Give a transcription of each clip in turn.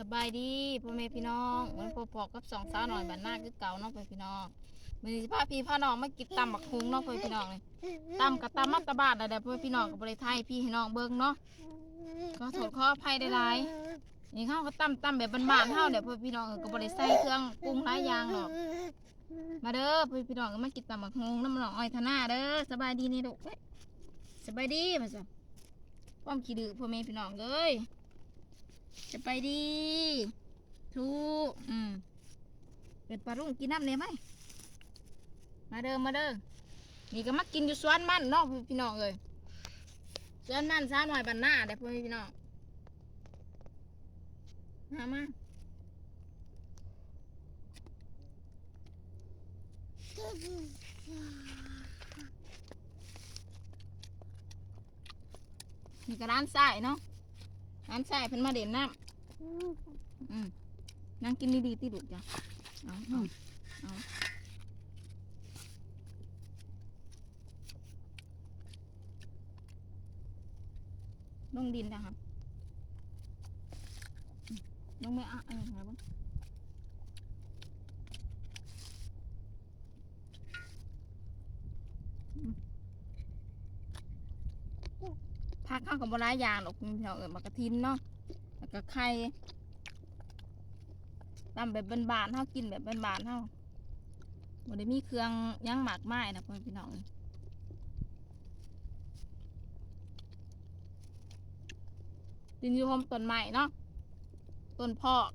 สบายดีพ่อแม่พี่น้องมันพอพอกับสองสาวหน่อยบ้านหน้าคือเก่านาะพ่อพี่น้องมื้อนี้สิพาพี่พาน้องมากินตำบักฮุงนาะพ่อพี่น้องนี่ตำกับตำมัตตบาดอะไรพ่อพี่น้องกับบริไทยพี่ให้น้องเบิ่งเนาะก็โทษขออภัยได้หลายนี่เขาก็ตำตำแบบบ้านๆเฮาเดี๋ยวพ่อพี่น้องก็บ่ได้ใส่เครื่องปรุงหลายอย่างหรอกมาเด้อพ่อพี่น้องก็มากินตำบักฮุงน้ำหนองอ้อยธนาเด้อสบายดีนี่ลูกสบายดีมาซะป้อมขี้ดื้อพ่อแม่พี่น้องเอ้ย จะไปดีทุกอืมเป็นปลารุ่งกินน้ำเลยไหมมาเด้อมาเด้อนี่ก็มากินอยู่สวนมันเนาะพี่น้องเอ้ยสวนมันสาหน่อยบันหน้าเด้อพ่อพี่น้องมามานี่ก็ร้านใส่เนาะ ร้านใส่เพิ่นมาเด่นน้ำอืมนั่งกินดีๆติดุจ้ะเอาเอาเอาลงดินนะครับอืมลงไม่อะเออไงบ้างอืมผักเข้ากั บบหลายอย่างหรอกพี่น้องเออมากระทินเนาะแล้วก็ไข่ตำแบบบานๆเฮากินแบบบานๆเฮาบ่ได้มีเครื่องหยังหมากไม้นะพ่อพี่น้องดินอยู่หอมต้นไม้เนาะต้นพอก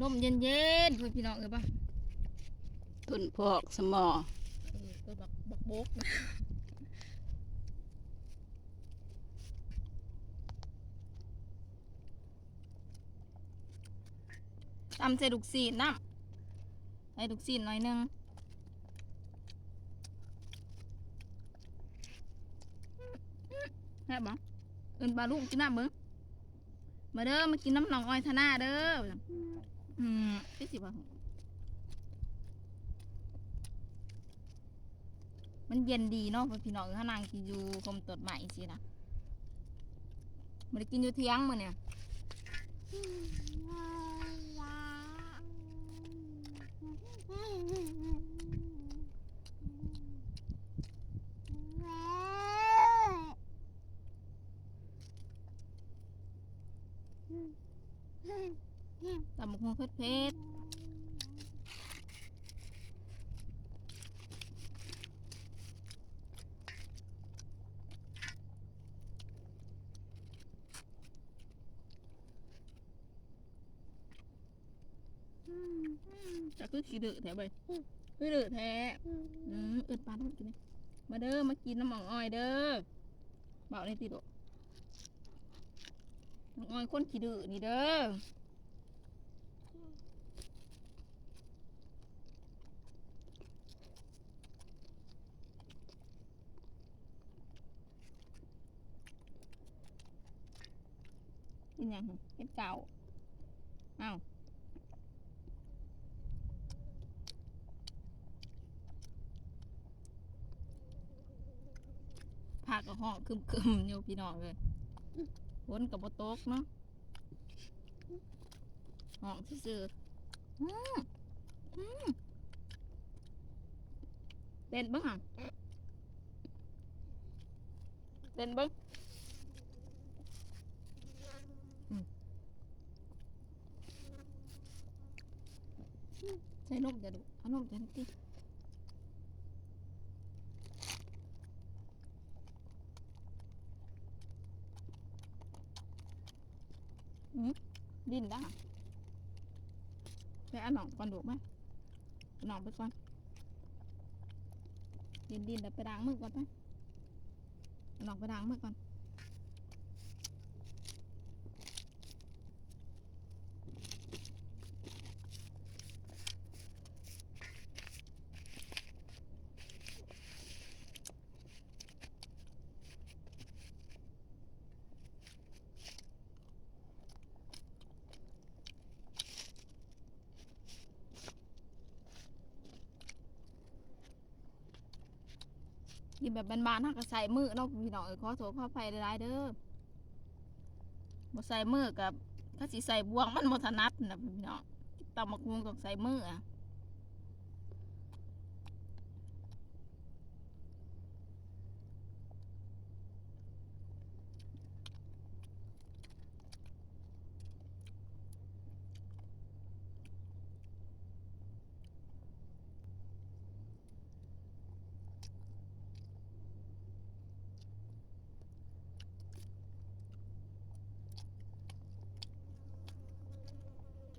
ลมเย็นๆพ่อพี่น้องเอ้ยป่ะต้นพอกสมอเออตัวบักบักบก ตำใส่ลูกซีนน้ำใส่ลูกซีนหน่อยหนึงแซ่บบ่เอินปลาลูกกินน้ำเบิ้งมาเด้อมากินน้ำหนองอ้อยทนาเด้อ อืมที่สิบ่มันเย็นดีเนาะพี่น้องข้างนางกินอยู่กรมตรวจใหม่สินะมันได้กินอยู่เที่ยงมือเนี่ย ตำบักหุ่ง เผ็ดเผ็ดจะคือขี้ดื้อแท้เบยคือดื้อแท้อืมเอิดปลาต้องกินมาเด้อ มากินน้ำหมองอ้อยเด้อเบาในติดอกน้องอ้อยคนขี้ดื้อนี่เด้อ กินหยังเห็ดเก่าอ้าวผักกับหองคึมๆอยู่พี่น้องเลยฝนกับโบตกเนาะหองซื่อๆอืมอืมเต้นบ้างอะเต้นบ้าง ใส่นมจะดูเอานมจะติอืมดินได้ไปเอาหนองก่อนดูไหมหนองไปก่อนดินดินเดี๋ยวไปล้างมือก่อนไปเอาหนองไปล้างมือก่อน กินแบบบานๆถ้าก็ใส่มือเนาะพี่น้องเอ้ยขอโทษขออภัยหลายๆเด้อบ่ใส่มือกับถ้าสิใส่บวงมันบ่ถนัดนะพี่น้องตำบักฮุงต้องใส่มืออะ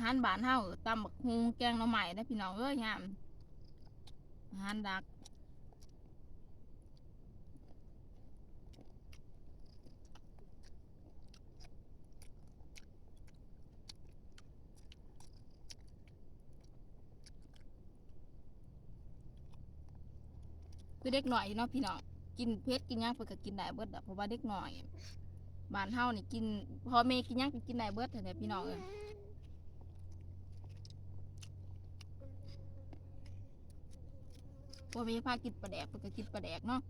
อาหารบ้านเฮาตำบักฮุงแกงหน่อไม้นะพี่น้องเอ้ยยามอาหารดักคือเด็กหน่อยเนาะพี่น้องกินเผ็ดกินหยังเพิ่นก็กินได้เบิดเพราะว่าเด็กหน่อยบ้านเฮานี่กินพ่อแม่กินหยังกินได้เบิดนั่นแหละพี่น้องเอ้ย พ่อแม่พากินปลาแดกเพิ่นก็กินปลาแดกเนาะ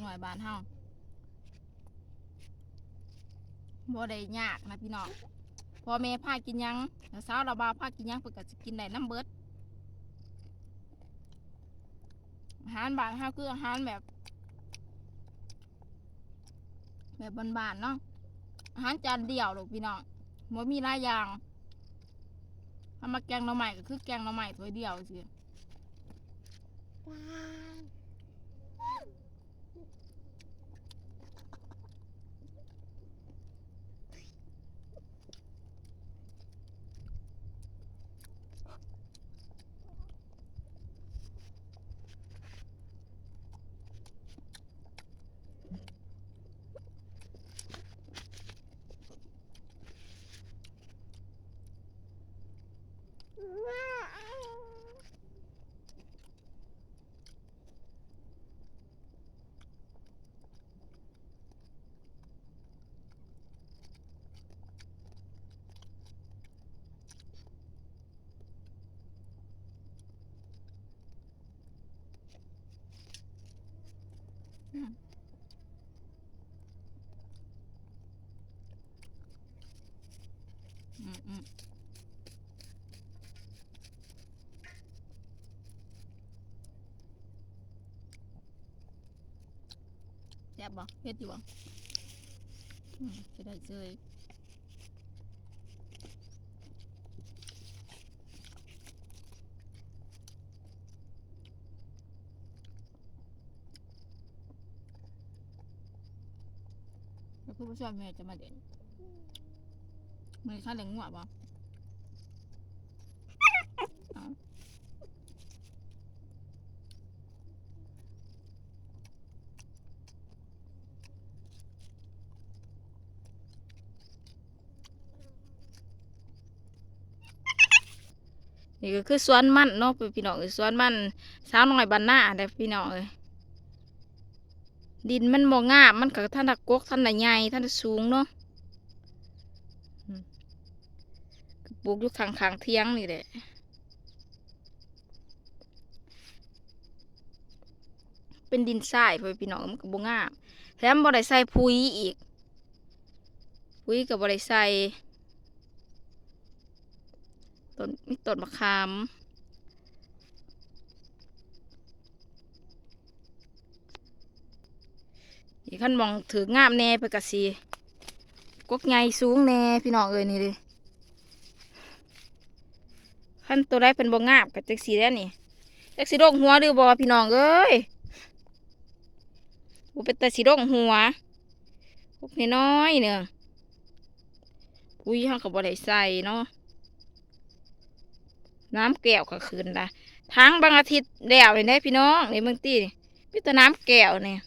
หน่อยบานเฮาบ่ได้ยากนะพี่น้องพ่อแม่พากินยังแล้วสาวเราบ่าวพากินยังเพิ่นก็สิกินได้น้ำเบิดอาหารบานเฮาคืออาหารแบบ แบบบานๆเนาะอาหารจานเดียวหรอกพี่น้องบ่มีหลายอย่างถ้ามาแกงหน่อไม้ก็คือแกงหน่อไม้ถ้วยเดียวสิ อื มอืมแซ่บบ่เผ็ดอยู่บ่อืมจะได้เจย คุณผู้ชมแม่จะมาเด่นมือข้าเลืองหัวบ่เอานี่ก็คือสวนมันเนาะพี่น้องเอ้ยสวนมันสาวน้อยบ้านหน้าเด้พี่น้องเอ้ย ดินมันบ่งามมันก็ท่านตะกกท่านตะใหญ่ท่านตะสูงเนาะปลูกอยู่ข้างๆเทียงนี่แหละเป็นดินทรายพ่อพี่น้องมันก็บ่งามแถมบ่ได้ใส่ปุ๋ยอีกปุ๋ยก็บ่ได้ใส่ต้นมีต้นมะขาม อีกขั้นมองถืองามแน่ไปกะสีกกใหญ่สูงแน่พี่น้องเอ้ยนี่ดิขั้นตัวได้เป็นบ่งาบกับจักสีแล้วนี่จักสีโรคหัวหรือบ่พี่น้องเอ้ยบ่เป็นแต่สีโรคหัวพวกน้อยเนี่ยปุ๋ยเฮาก็บ่ได้ใส่เนาะน้ำแก้วก็คืนละทั้งบางอาทิตย์แล้วเห็นได้พี่น้องในเบิ่งติมีแต่น้ำแก้วเนี่ย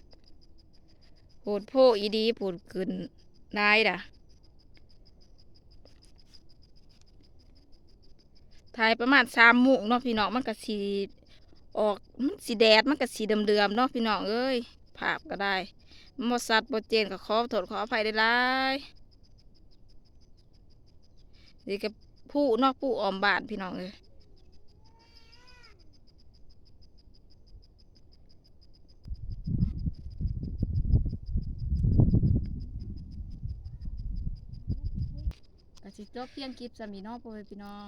โพดโพอีดีปูดขึ้นได้ด่ะถ่ายประมาณสามมุกเนาะพี่น้องมันก็สีออกมันสีแดดมันก็สีเดิมๆเนาะพี่น้องเอ้ยภาพก็ได้มอสัตว์บทเจนก็ขอโทษขออภัยได้หลายนี่ก็ผู้นอกผู้ออมบานพี่น้องเอ้ย สิจบเพียงคลิปสามีน้องพ่อแม่พี่น้อง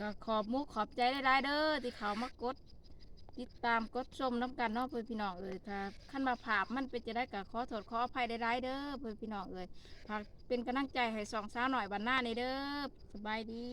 ก็ขอบมุกขอบใจได้ๆเด้อที่เขามากดติดตามกดชมน้ำกันเน้องเพื่อนพี่น้องเอ้ยถ้าขั้นมาผาบมันเป็นจะได้กับขอโทษขออภัยได้ๆเด้อเพื่อนพี่น้องเอ้ยฝากเป็นกำลังใจให้สองสาวหน่อยบันหน้าในเด้อสบายดี